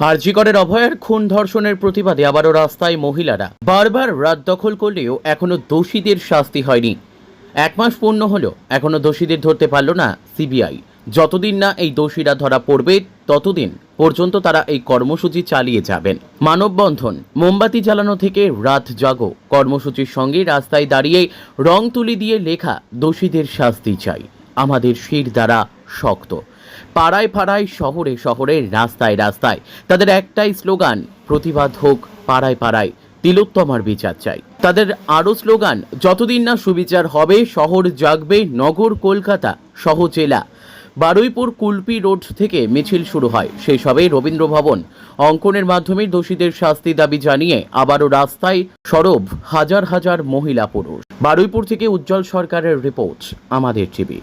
আরজিকরের অভয়ের খুন ধর্ষণের প্রতিবাদে আবারও রাস্তায় মহিলারা। বারবার রাত দখল করলেও এখনও দোষীদের শাস্তি হয়নি। এক মাস পূর্ণ হলো, এখনও দোষীদের ধরতে পারল না সিবিআই। যতদিন না এই দোষীরা ধরা পড়বে, ততদিন পর্যন্ত তারা এই কর্মসূচি চালিয়ে যাবেন। মানববন্ধন, মোমবাতি জ্বালানো থেকে রাত জাগো। কর্মসূচির সঙ্গে রাস্তায় দাঁড়িয়ে রং তুলি দিয়ে লেখা, দোষীদের শাস্তি চাই। আমাদের শির দ্বারা শক্ত। পাড়ায় পাড়ায়, শহরে শহরে, রাস্তায় রাস্তায়। তাদের একটাই স্লোগান, প্রতিবাদ হোক, পাড়ায় পাড়ায়। তিলোত্তমার বিচার চাই। তাদের আরও স্লোগান, যতদিন না সুবিচার হবে, শহর জাগবে, নগর কলকাতা সহ জেলা বারুইপুর কুলপি রোড থেকে মিছিল শুরু হয়। সেই সবে রবীন্দ্র ভবন। অঙ্কনের মাধ্যমে দোষীদের শাস্তি দাবি জানিয়ে আবারও রাস্তায় সরব হাজার হাজার মহিলা পুরুষ। বারুইপুর থেকে উজ্জ্বল সরকারের রিপোর্ট, আমাদের টিভি।